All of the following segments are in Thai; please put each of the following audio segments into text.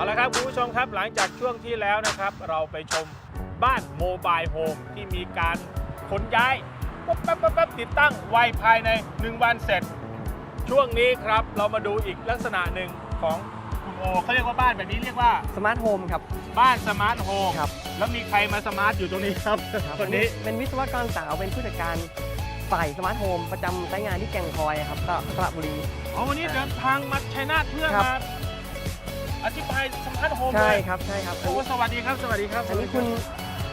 เอาละครับคุณผู้ชมครับหลังจากช่วงที่แล้วนะครับ เราไปชมบ้านโมบายโฮมที่มีการขนย้ายปั๊บปั๊บปั๊บปั๊บติดตั้งไวภายใน 1 วันเสร็จ ช่วงนี้ครับเรามาดูอีกลักษณะหนึ่งของคุณโอเขาเรียกว่าบ้านแบบนี้เรียกว่าสมาร์ทโฮมครับ บ้านสมาร์ทโฮมครับ แล้วมีใครมาสมาร์ทอยู่ตรงนี้ครับคนนี้เป็นวิศวกรสาวเป็นผู้จัดการฝ่ายสมาร์ทโฮมประจำสายงานที่แก่งคอยครับก็สระบุรีอ๋อวันนี้เดินทางมาชัยนาทเพื่อครับมา อธิบายสมาร์ทโฮมใช่เลยครับใช่ครับโอ้สวัสดีครับ สวัสดีครับอันนี้คุณ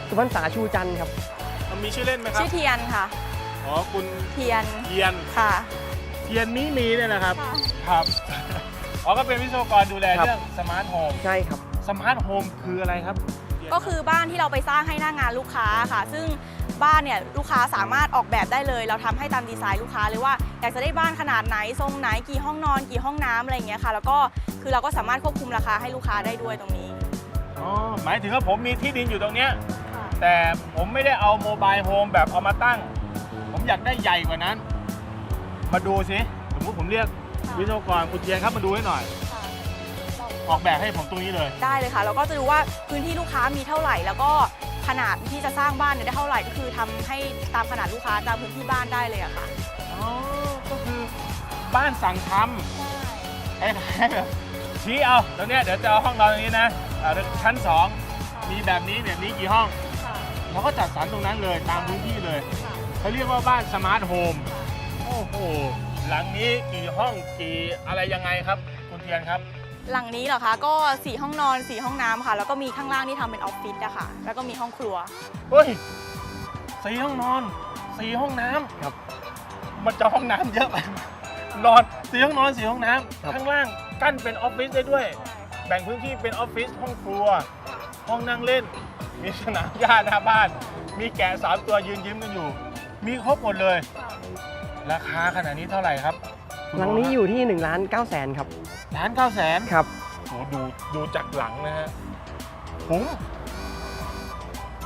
สุพรรณษาชูจันทร์ครับ มีชื่อเล่นไหมครับ ชื่อเทียนค่ะ อ๋อคุณเทียนเทียนค่ะ เทียนมีมีเนี่ยนะครับค่ะครับ อ๋อก็เป็นวิศวกรดูแลครับเรื่องสมาร์ทโฮม ใช่ครับ สมาร์ทโฮมคืออะไรครับ ก็คือบ้านที่เราไปสร้างให้หน้างานลูกค้าค่ะ ซึ่ง บ้านเนี่ยลูกค้าสามารถออกแบบได้เลย เราทำให้ตามดีไซน์ลูกค้าเลยว่าอยากจะได้บ้านขนาดไหนทรงไหนกี่ห้องนอน กี่ห้องน้ำอะไรอย่างเงี้ยค่ะ แล้วก็คือเราก็สามารถควบคุมราคาให้ลูกค้าได้ด้วยตรงนี้อ๋อหมายถึงว่าผมมีที่ดินอยู่ตรงเนี้ยค่ะแต่ผมไม่ได้เอาโมบายโฮมแบบเอามาตั้ง ผมอยากได้ใหญ่กว่านั้น มาดูสิสมมติผมเรียกวิศวกรคุณเทียนครับมาดูให้หน่อยออกแบบให้ผมตรงนี้เลย ได้เลยค่ะเราก็จะดูว่าพื้นที่ลูกค้ามีเท่าไหร่ แล้วก็ ขนาดที่จะสร้างบ้านเนี่ยได้เท่าไหร่ก็คือทำให้ตามขนาดลูกค้าตามพื้นที่บ้านได้เลยอะค่ะอ๋อก็คือบ้านสั่งทำคล้ายๆแบบชี้เอาตรงเนี้ยเดี๋ยวจะเอาห้องนอนตรงนี้นะอ่าชั้น2มีแบบนี้แบบนี้กี่ห้องเราก็จัดสรรตรงนั้นเลยตามพื้นที่เลยเขาเรียกว่าบ้านสมาร์ทโฮม โอ้โห หลังนี้กี่ห้องกี่อะไรยังไงครับ คุณเทียนครับ หลังนี้เหรอคะก็สี่ห้องนอนสี่ห้องน้ำค่ะ แล้วก็มีข้างล่างที่ทำเป็นออฟฟิศอะค่ะ แล้วก็มีห้องครัว เฮ้ยสี่ห้องนอนสี่ห้องน้ำครับมันจะห้องน้ำเยอะไปนอนสี่ห้องนอนสี่ห้องน้ครับำข้างล่างกั้นเป็นออฟฟิศได้ด้วย แบ่งพื้นที่เป็นออฟฟิศห้องครัว ห้องนั่งเล่น มีสนามหญ้าหน้าบ้าน มีแกะสามตัวยืนยิ้มกันอยู่ มีครบหมดเลย ราคาขนาดนี้เท่าไหร่ครับหลังนี้อยู่ที่1ล้าน9แสนครับ ล้านเก้าแสนครับโหดูดูจากหลังนะฮะผม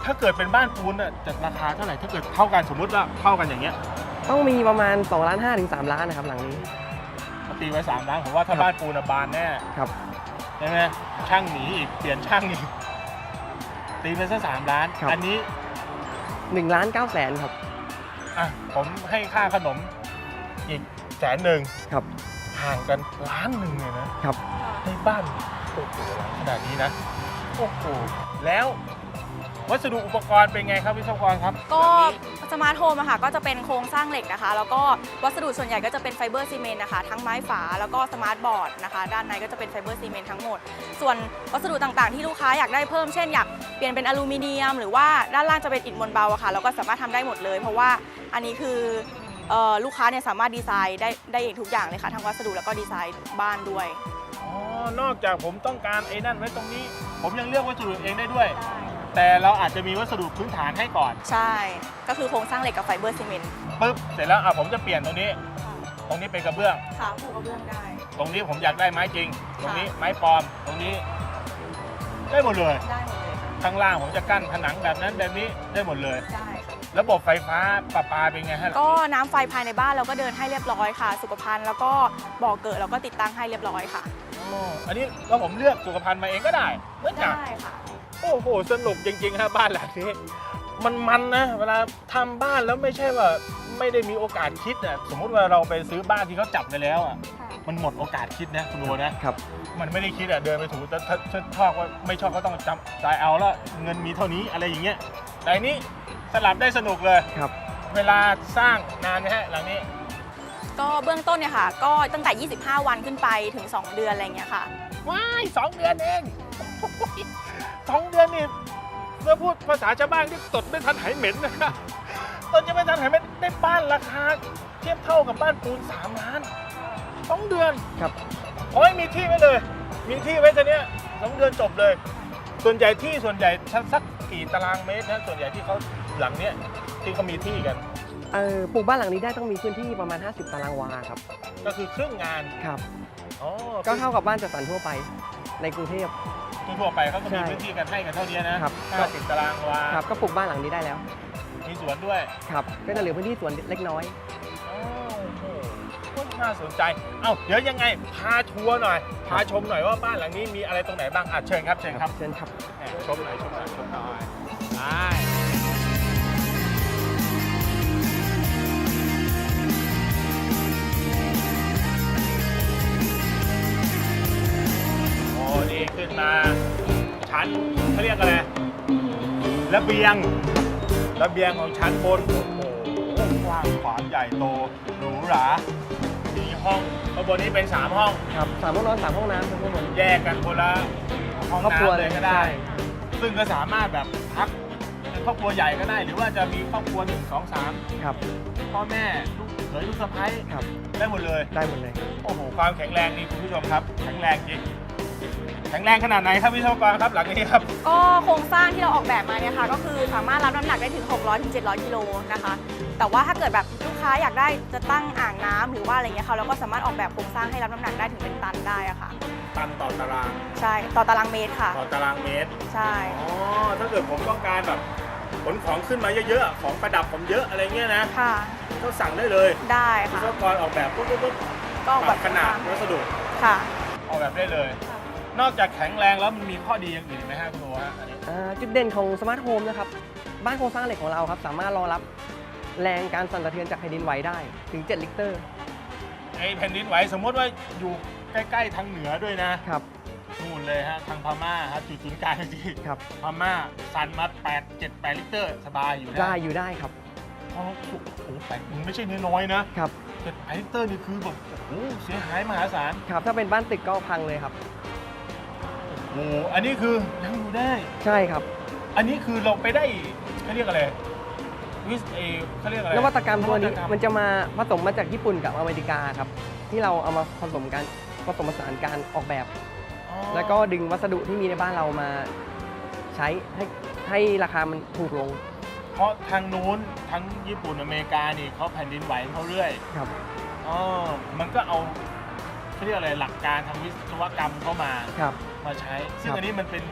ถ้าเกิดเป็นบ้านปูนอะจะราคาเท่าไหร่ถ้าเกิดเท่ากันสมมุติว่าเท่ากันอย่างเงี้ยต้องมีประมาณ2ล้าน5ถึง3ล้านนะครับหลังนี้ตีไว้สามล้านผมว่าถ้าครับบ้านปูนอะบานแน่ครับใช่ไหมช่างหนีอีกเปลี่ยนช่างอีกตีไปซะสามล้านครับอันนี้1ล้าน9แสนครับอะผมให้ค่าขนมอีกแสนหนึ่งครับ ห่างกันล้านหนึ่งเลยนะครับให้บ้านโอ้โหขนาดนี้นะโอ้โหแล้ววัสดุอุปกรณ์เป็นไงครับวิศวกรครับก็หลังนี้สมาร์ทโฮมอะค่ะก็จะเป็นโครงสร้างเหล็กนะคะ แล้วก็วัสดุส่วนใหญ่ก็จะเป็นไฟเบอร์ซีเมนต์นะคะ ทั้งไม้ฝาแล้วก็สมาร์ทบอร์ดนะคะ ด้านในก็จะเป็นไฟเบอร์ซีเมนต์ทั้งหมด ส่วนวัสดุต่างๆ ที่ลูกค้าอยากได้เพิ่มเช่นอยากเปลี่ยนเป็นอลูมิเนียม หรือว่าด้านล่างจะเป็นอิฐมวลเบาอะค่ะเราก็สามารถทำได้หมดเลย เพราะว่าอันนี้คือเอ่อ ลูกค้าเนี่ยสามารถดีไซน์ได้ได้เองทุกอย่างเลยค่ะทั้งวัสดุแล้วก็ดีไซน์บ้านด้วย อ๋อนอกจากผมต้องการไอ้นั่นไว้ตรงนี้ ผมยังเลือกวัสดุเองได้ด้วย แต่เราอาจจะมีวัสดุพื้นฐานให้ก่อนใช่ ก็คือโครงสร้างเหล็กกับไฟเบอร์ซีเมนต์ปุ๊บเสร็จแล้วอะผมจะเปลี่ยนตรงนี้ ตรงนี้เป็นกระเบื้อง ค่ะผูกกระเบื้องได้ ตรงนี้ผมอยากได้ไม้จริง ตรงนี้ไม้ปลอม ตรงนี้ได้หมดเลย ได้หมดเลยค่ะข้างล่างผมจะกั้นผนังแบบนั้นแบบนี้ได้หมดเลย ได้ค่ะ ระบบไฟฟ้าประปาเป็นไงฮะก็น้ำไฟภายในบ้านเราก็เดินให้เรียบร้อยค่ะ สุขภัณฑ์แล้วก็บ่อเกิดเราก็ติดตั้งให้เรียบร้อยค่ะอ๋ออันนี้แล้วผมเลือกสุขภัณฑ์มาเองก็ได้เหมือนกันได้ค่ะ โอ้โหสนุกจริงๆฮะบ้านหลังนี้มันมันนะเวลาทำบ้านแล้วไม่ใช่ว่าไม่ได้มีโอกาสคิดอะสมมุติว่าเราไปซื้อบ้านที่เขาจับไปแล้วอะมันหมดโอกาสคิดนะคุณโบนะครับ มันไม่ได้คิดอะเดินไปถูถ้าถ้าถ้าชอบว่าไม่ชอบก็ต้องจำจ่ายเอาแล้วเงินมีเท่านี้อะไรอย่างเงี้ยแต่อันนี้สลับได้สนุกเลย ครับ เวลาสร้างนานไหมฮะหลังนี้ ก็เบื้องต้นเนี่ยค่ะ ก็ตั้งแต่ 25 วันขึ้นไปถึง 2 เดือนอะไรอย่างเงี้ยค่ะ ว้ายสองเดือนเองสองเดือนนี่เมื่อพูดภาษาชาวบ้านที่ตดไม่ทันหายเหม็นนะครับตดจะไม่ทันหายเหม็นได้บ้านราคา เทียบเท่ากับบ้านปูนสามล้านสองเดือนครับ โอ้ยมีที่ไว้เลย มีที่ไว้จะเนี้ยสองเดือนจบเลย ส่วนใหญ่ที่ส่วนใหญ่ชั้นสักกี่ตารางเมตรนะส่วนใหญ่ที่เขาหลังเนี้ยที่เขามีที่กัน เออปลูกบ้านหลังนี้ได้ต้องมีพื้นที่ประมาณ 50 ตารางวาครับ ก็คือครึ่งงานครับ อ๋อก็เท่ากับบ้านจัดสรรทั่วไปในกรุงเทพ ทั่วๆไปเขาก็มีใช่พื้นที่กันให้กันเท่านี้นะครับ ห้าสิบตารางวา ครับก็ปลูกบ้านหลังนี้ได้แล้ว มีสวนด้วย ครับก็จะเหลือพื้นที่สวนเล็กน้อย น่าสนใจ เอ้าเดี๋ยวยังไงพาทัวร์หน่อย พาชมหน่อยว่าบ้านหลังนี้มีอะไรตรงไหนบ้างอะเชิญครับเชิญครับเชิญครับแหม่ชมหน่อยชมหน่อยชมหน่อยไปโอ้นี่ขึ้นมาชั้นเขาเรียกอะไรระเบียง ระเบียงของชั้นบน โอ้โหกว้างขวางใหญ่โตหรูหรามี ห้องข้างบนนี้เป็น3ห้อง ครับสามห้องนอนสามห้องน้ำครับทุกคนแยกกันคนละห้องครอบครัวน้ำเลยก็ได้ ใช่ ซึ่งก็สามารถแบบพักเป็นครอบครัวใหญ่ก็ได้ หรือว่าจะมีครอบครัวหนึ่งสองสามครับพ่อแม่ลูกเขยลูกสะใภ้ครับได้หมดเลย ได้หมดเลย โอ้โหความแข็งแรงนี่คุณผู้ชมครับ แข็งแรงจริง แข็งแรงขนาดไหนครับวิศวกรครับหลังนี้ครับก็โครงสร้างที่เราออกแบบมาเนี่ยค่ะก็คือสามารถรับน้ำหนักได้ถึง 600ถึง700กิโลนะคะ แต่ว่าถ้าเกิดแบบลูกค้าอยากได้จะตั้งอ่างน้ำหรือว่าอะไรเงี้ยค่ะเราก็สามารถออกแบบโครงสร้างให้รับน้ำหนักได้ถึงเป็นตันได้อะค่ะ ตันต่อตารางใช่ต่อตารางเมตรค่ะ ต่อตารางเมตรใช่ อ๋อถ้าเกิดผมต้องการแบบขนของขึ้นมาเยอะๆของประดับผมเยอะอะไรเงี้ยนะค่ะ ก็สั่งได้เลยได้วิค่ะศวกรออกแบบปุ๊บปุ๊บปุ๊บก็ออกปแบรับบขนาดวัสดุค่ะ ออกแบบได้เลย นอกจากแข็งแรงแล้วมันมีข้อดีอย่างอื่นอีกไหมฮะคุณโอฮะอันนี้ อ่าจุดเด่นของสมาร์ทโฮมนะครับ บ้านโครงสร้างเหล็กของเราครับ สามารถรองรับแรงการสั่นสะเทือนจากแผ่นดินไหวได้ถึง 7 ลิกเตอร์ไอ้แผ่นดินไหวสมมติว่าอยู่ใกล้ ๆ ทางเหนือด้วยนะครับ นู่นเลยฮะทางพม่าฮะจุดศูนย์กลางที่ครับ พม่าสั่นมา8 7 8ลิตรสบายอยู่นะได้อยู่ได้ครับเพราะโอ้โหแต่มันไม่ใช่น้อยๆนะครับเจ็ดแปดลิตรนี่คือแบบโอ้โหเสียหายมหาศาล ครับ ถ้าเป็นบ้านตึกก็พังเลยครับ โอ้โหอันนี้คือยังอยู่ได้ ใช่ครับ อันนี้คือเราไปได้เขาเรียกอะไรวิสเอเขาเรียกอะไรนวัตกรรมตัวนี้วัตกรรมันจะมาผสมมาจากญี่ปุ่นกับอเมริกาครับ ที่เราเอามาผสมกันผสมผสานการออกแบบ อ๋อแล้วก็ดึงวัสดุที่มีในบ้านเรามาใช้ให้ให้ราคามันถูกลงเพราะทางนู้นทั้งญี่ปุ่นอเมริกานี่เขาแผ่นดินไหวเขาเรื่อยครับ อ๋อมันก็เอา เขาเรียกอะไรหลักการทางวิศวกรรมเข้ามาครับ มาใช้ ซึ่งครับอันนี้มันเป็น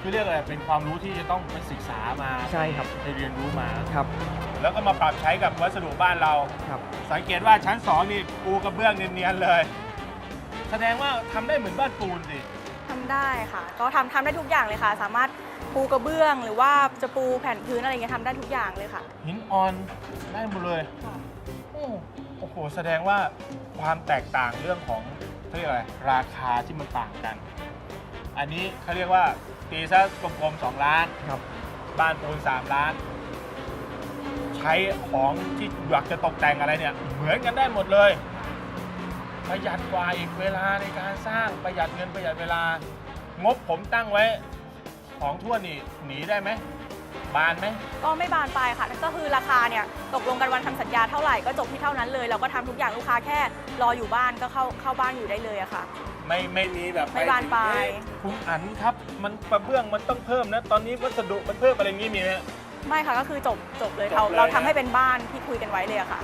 คือเรียกอะไรเป็นความรู้ที่จะต้องไปศึกษามาใช่ครับ ไปเรียนรู้มา ครับแล้วก็มาปรับใช้กับวัสดุบ้านเรา ครับ สังเกตว่าชั้นสองนี่ปูกระเบื้องเนียนๆเลย แสดงว่าทำได้เหมือนบ้านปูนสิ ทำได้ค่ะ ก็ทำทำได้ทุกอย่างเลยค่ะ สามารถปูกระเบื้อง หรือว่าจะปูแผ่นพื้นอะไรเงี้ยทำได้ทุกอย่างเลยค่ะ หินอ่อนได้หมดเลย โอ้โอ้โห แสดงว่าความแตกต่างเรื่องของเขาเรียกอะไรราคาที่มันต่างกัน อันนี้เขาเรียกว่าตีซะกลมๆ2ล้าน ครับ บ้านปูน3ล้าน ใช้ของที่อยากจะตกแต่งอะไรเนี่ย เหมือนกันได้หมดเลย ประหยัดกว่าอีกเวลาในการสร้างประหยัดเงินประหยัดเวลา งบผมตั้งไว้ของทั่วนี่หนีได้ไหม บานไหม ก็ไม่บานปลายค่ะก็คือราคาเนี่ยตกลงกันวันทำสัญญาเท่าไหร่ก็จบที่เท่านั้นเลย เราก็ทำทุกอย่างลูกค้าแค่รออยู่บ้านก็เข้าเข้าบ้านอยู่ได้เลยอะค่ะ ไม่ไม่มีแบบไม่บานปลาย เอ๊ะคุณอันครับ มันกระเบื้องมันต้องเพิ่มนะ ตอนนี้วัสดุมันเพิ่มอะไรอย่างนี้มีไหมไม่ค่ะก็คือจบจบเลยจบเราเลยเรานะทำให้เป็นบ้านที่คุยกันไว้เลยอะค่ะ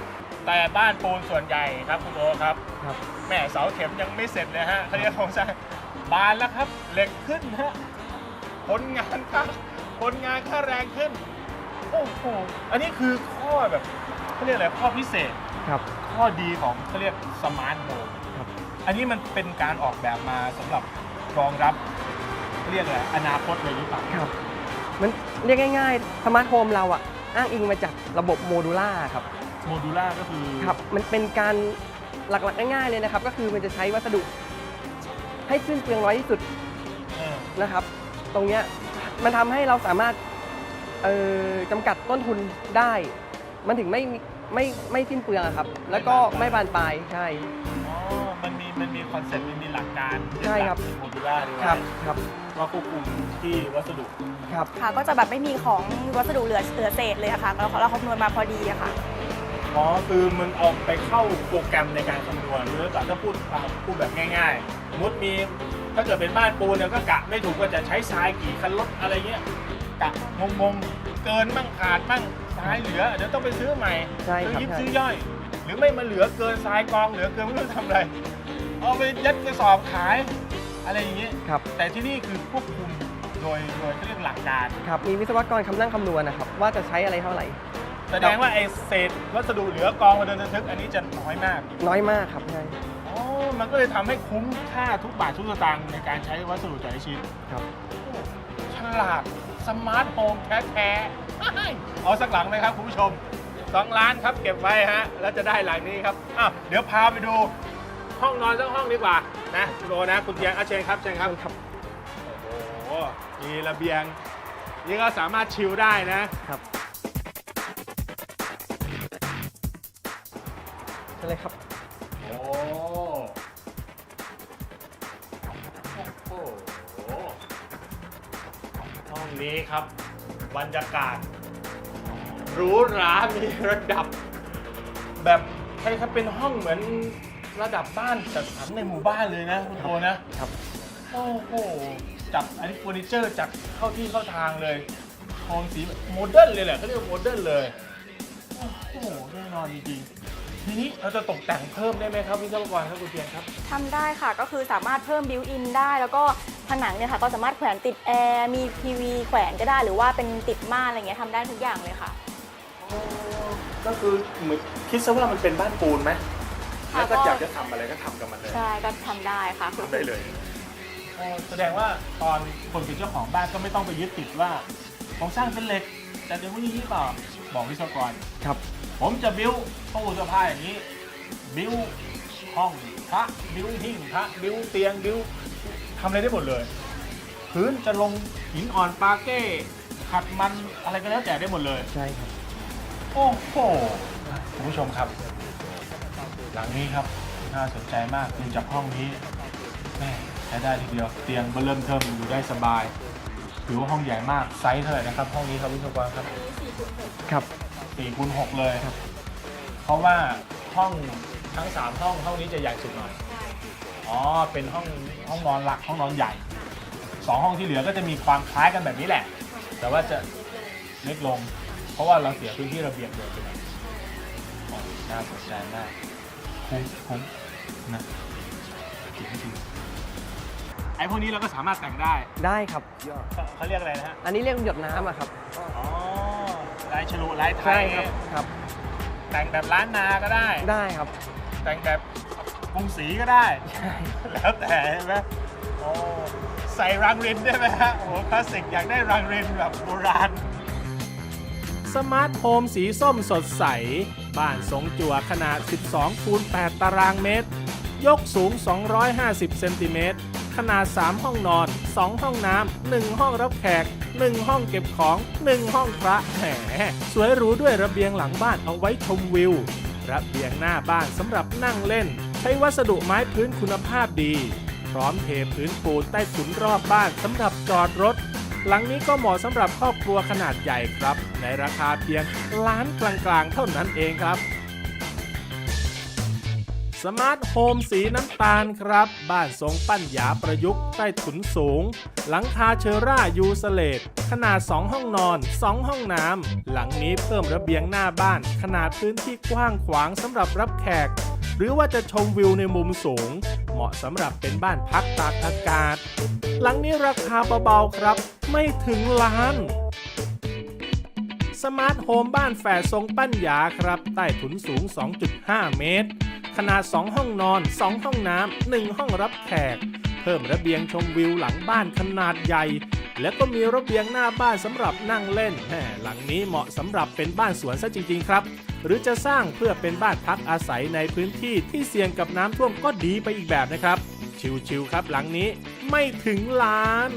แต่บ้านปูนส่วนใหญ่ครับคุณโอครับครับแม่เสาเข็มยังไม่เสร็จเลยฮะเขาเรียกโครงสร้างบานแล้วครับ เหล็กขึ้นฮะผลงานครับ ผลงานค่าแรงขึ้น โอ้โห อันนี้คือข้อแบบเขาเรียกอะไรข้อพิเศษ ครับ ข้อดีของเขาเรียกสมาร์ทโฮมครับ อันนี้มันเป็นการออกแบบมาสำหรับรองรับเรียกอะไรอนาคตเลยหรือเปล่าครับ มันเรียกง่ายๆสมาร์ทโฮมเราอะอ้างอิงมาจากระบบโมดูล่าครับ โมดูล่าก็คือครับ มันเป็นการหลักๆง่ายๆเลยนะครับ ก็คือมันจะใช้วัสดุให้สิ้นเปลืองน้อยที่สุดเออนะครับ ตรงเนี้ย มันทำให้เราสามารถเอ่อจำกัดต้นทุนได้ มันถึงไม่มีไม่ไม่สิ้นเปลืองอะครับ แล้วก็ไม่บานปลายใช่ อ๋อ มันมีมันมีคอนเซ็ปต์มันมีหลักการใช่ครับ โมดูล่าด้วยครับครับว่าควบคุมที่วัสดุครับ ค่ะ ก็จะแบบไม่มีของวัสดุเหลือเหลือเศษเลยอะค่ะเราเราคำนวณมาพอดีอะค่ะ อ๋อคือมันเอาไปเข้าโปรแกรมในการคำนวณหรือแต่ถ้าพูดอ่าพูดแบบง่ายๆสมมติมี ถ้าเกิดเป็นบ้านปูนเนี่ยก็กะไม่ถูกว่าจะใช้ทรายกี่คันรถอะไรเงี้ยกะงงๆเกินมั่งขาดมั่งทรายเหลือเดี๋ยวต้องไปซื้อใหม่ใช่ซื้อครับยิบใช่ ซื้อย่อย หรือไม่มาเหลือเกินทรายกองเหลือเกินไม่รู้จะทำอะไรเอาไปยัดกระสอบขายอะไรอย่างเงี้ยครับ แต่ที่นี่คือควบคุมโดยโดยเขาเรียกหลักการ ครับ มีวิศวกรคำนั่งคำนวณนะครับ ว่าจะใช้อะไรเท่าไหร่ แสดงว่าไอ้เศษวัสดุเหลือกองมาเดินทึกอันนี้จะน้อยมาก น้อยมากครับใช่อ๋อ มันก็เลยทำให้คุ้มค่าทุกบาททุกสตางค์ในการใช้วัสดุแต่ละชิ้นครับฉลาดสมาร์ทโฮมแท้ๆเอาสักหลังไหมครับคุณผู้ชมสองล้านครับเก็บไว้ฮะ แล้วจะได้หลังนี้ครับอ้าวเดี๋ยวพาไปดูห้องนอนสักห้องดีกว่านะคุณโรนะคุณเทียนอาเชนครับเชิญครับครับโอ้โหมีระเบียง นี่ก็สามารถชิลได้นะครับ ใช่เลยครับ นี้ครับ บรรยากาศหรูหรา มีระดับ แบบใครครับเป็นห้องเหมือนระดับบ้านจัดสรรในหมู่บ้านเลยนะคุณโตนะครับ โอ้โห จับอันนี้เฟอร์นิเจอร์จัดเข้าที่เข้าทางเลยโทนสีแบบโมเดิร์นเลยแหละเขาเรียกว่าโมเดิร์นเลย โอ้โหแน่นอนจริงๆ ทีนี้เราจะตกแต่งเพิ่มได้ไหมครับวิศวกรครับคุณเทียนครับ ทำได้ค่ะก็คือสามารถเพิ่มบิวอินได้ แล้วก็ผนังเนี่ยค่ะก็สามารถแขวนติดแอร์มีทีวีแขวนก็ได้หรือว่าเป็นติดม่านอะไรเงี้ยทำได้ทุกอย่างเลยค่ะก็คือเหมือนคิดซะว่ามันเป็นบ้านปูนไหมค่ะแล้วก็ก็อยากจะทำอะไรก็ทำกับมันเลยใช่ก็ทำได้ค่ะคือทำได้เลย แสดงว่าตอนคนเป็นเจ้าของบ้านก็ไม่ต้องไปยึดติดว่าโครงสร้างเป็นเหล็ก แต่เดี๋ยววันนี้หรือเปล่าบอกวิศวกร ครับ ผมจะบิ้วตู้เสื้อผ้าอย่างนี้ บิ้วห้องพระบิ้วหิ้งพระบิ้วเตียงบิ้วทำอะไรได้หมดเลย พื้นจะลงหินอ่อนปาเก้ขัดมันอะไรก็แล้วแต่ได้หมดเลย ใช่ครับ โอ้โหคุณผู้ชมครับ หลังนี้ครับน่าสนใจมากดูจากห้องนี้แม่ใช้ได้ทีเดียว เตียงเบอร์เริ่มเทิมอยู่ได้สบาย ถือว่าห้องใหญ่มากไซส์เท่าไหร่นะครับ ห้องนี้ครับวิศวกรครับ ครับ สี่คูณหกเลย ครับ เพราะว่าห้องทั้งสามห้องห้องนี้จะใหญ่สุดหน่อย อ๋อ เป็นห้องห้องนอนหลักห้องนอนใหญ่สองห้องที่เหลือก็จะมีความคล้ายกันแบบนี้แหละ แต่ว่าจะเล็กลง เพราะว่าเราเสียพื้นที่ระเบียงเลยไปหน่อยอ๋อน่าสนใจมากคุ้มคุ้มนะจริงจริงไอ้พวกนี้เราก็สามารถแต่งได้ได้ครับเขาเขาเรียกอะไรนะฮะ อันนี้เรียกหยดน้ำอะครับ อ๋อ ลายฉลุลายไทใช่ยครับครับ แต่งแบบล้านนาก็ได้ ได้ครับแต่งแบบกรุงศรีก็ได้ ใช่แล้วแต่ใช่ไหมโอ้ใส่รังรินได้ไหมฮะโอ้คลาสสิกอยากได้รังรินแบบโบราณ สมาร์ทโฮมสีส้มสดใส บ้านทรงจั่วขนาด 12คูณ8ตารางเมตร ยกสูง 250 เซนติเมตร ขนาด 3 ห้องนอน 2 ห้องน้ำ 1 ห้องรับแขก 1 ห้องเก็บของ 1 ห้องพระแหมสวยหรูด้วยระเบียงหลังบ้านเอาไว้ชมวิว ระเบียงหน้าบ้านสำหรับนั่งเล่น ใช้วัสดุไม้พื้นคุณภาพดี พร้อมเทพื้นปูนใต้ถุนรอบบ้านสำหรับจอดรถหลังนี้ก็เหมาะสำหรับครอบครัวขนาดใหญ่ครับ ในราคาเพียงล้านกลางๆ เท่านั้นเองครับ สมาร์ทโฮมสีน้ำตาลครับ บ้านทรงปั้นหยาประยุกต์ใต้ถุนสูง หลังคาเชอร่ายูสเลตขนาด 2 ห้องนอน 2 ห้องน้ำ หลังนี้เพิ่มระเบียงหน้าบ้าน ขนาดพื้นที่กว้างขวางสำหรับรับแขก หรือว่าจะชมวิวในมุมสูง เหมาะสำหรับเป็นบ้านพักตากอากาศ หลังนี้ราคาเบาๆครับ ไม่ถึงล้านสมาร์ทโฮมบ้านแฝดทรงปั้นหยาครับ ใต้ถุนสูง 2.5 เมตร ขนาด 2 ห้องนอน 2 ห้องน้ำ 1 ห้องรับแขก เพิ่มระเบียงชมวิวหลังบ้านขนาดใหญ่ และก็มีระเบียงหน้าบ้านสำหรับนั่งเล่นแหมหลังนี้เหมาะสำหรับเป็นบ้านสวนซะจริง ๆ ครับ หรือจะสร้างเพื่อเป็นบ้านพักอาศัยในพื้นที่ที่เสี่ยงกับน้ำท่วมก็ดีไปอีกแบบนะครับ ชิวๆครับหลังนี้ไม่ถึงล้าน